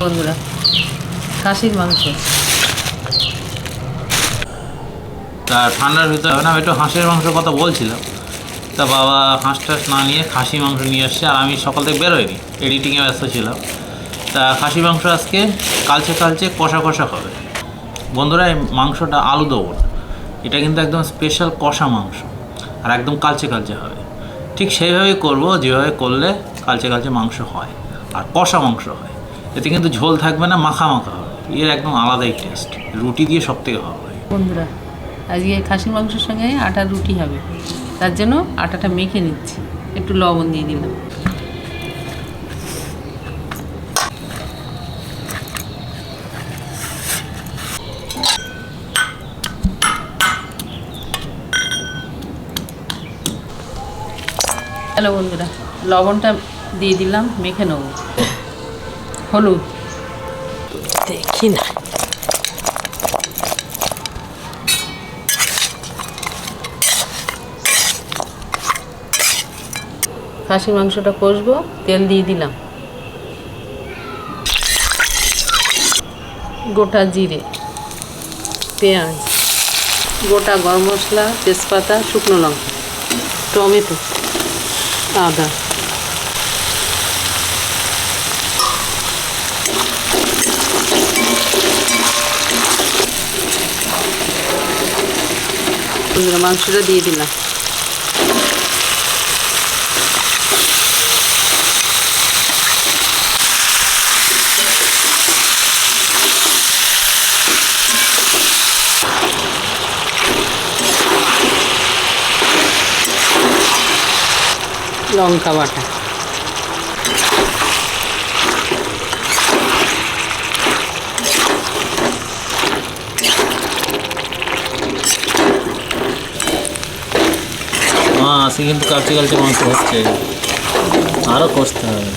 বন্ধুরা, খাসির মাংস। তা ঠান্ডার ভিতরে না, একটু হাঁসের মাংসের কথা বলছিলাম। তা বাবা হাঁস টাস না নিয়ে খাসি মাংস নিয়ে এসছে আর আমি সকাল থেকে বেরোয়নি এডিটিংয়ে ব্যস্ত ছিলাম। তা খাসি মাংস আজকে কালচে কালচে কষা কষা হবে। বন্ধুরা, এই মাংসটা আলু দেবো। এটা কিন্তু একদম স্পেশাল কষা মাংস, আর একদম কালচে কালচে হবে। ঠিক সেইভাবেই করব, যেভাবে করলে কালচে কালচে মাংস হয়, আর কষা মাংস হয়। এতে কিন্তু ঝোল থাকবে না মাখা মাখা হবে। এর একদম আলাদাই টেস্ট রুটি দিয়ে সব থেকে ভালো হয় বন্ধুরা, আজকে খাসির মাংসের সঙ্গে আটার রুটি হবে। তার জন্য আটাটা মেখে নিচ্ছি। একটু লবণ দিয়ে দিলাম। হ্যালো বন্ধুরা, লবণটা দিয়ে দিলাম, মেখে নেব। হলুদ। দেখি না। খাসির মাংসটা কষবো, তেল দিয়ে দিলাম। গোটা জিরে, পেঁয়াজ, গোটা গরম মশলা, তেজপাতা, শুকনো লঙ্কা, টমেটো, আদা। বন্ধুরা, মাংসটা দিয়ে দিলাম লঙ্কা বাটা মা আসি কিন্তু কালচে কালচে মাংস হচ্ছে। আরও কষতে হবে।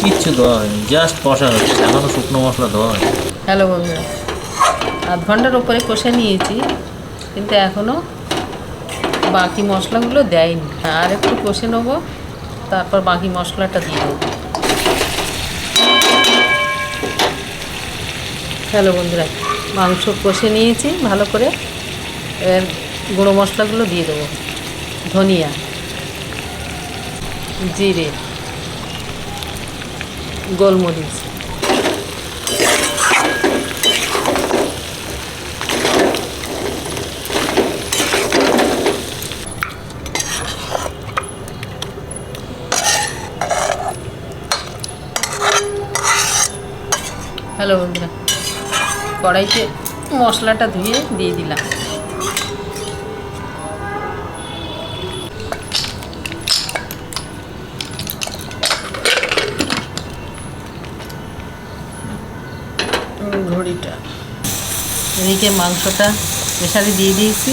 কিচ্ছু দেওয়া হয়নি জাস্ট কষা হচ্ছে। এখনও শুকনো মশলা দেওয়া হ্যালো বন্ধুরা, আধ ঘণ্টার ওপরে কষে নিয়েছি, কিন্তু এখনও বাকি মশলাগুলো দেয়নি। আর একটু কষে নেব, তারপর বাকি মশলাটা দিয়ে দেবো। হ্যালো বন্ধুরা মাংস কষে নিয়েছি, ভালো করে। এর গুঁড়ো মশলাগুলো দিয়ে দেবো। ধনিয়া, জিরে, গোলমরিচ। হ্যালো বন্ধুরা। কড়াইতে মশলাটা ধুয়ে দিয়ে দিলাম। ঘড়িটা। এদিকে মাংসটা প্রেশারে দিয়ে দিয়েছি।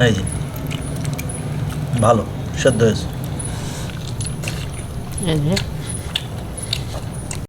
এই যে। ভালো সেদ্ধ হয়েছে। এই যে।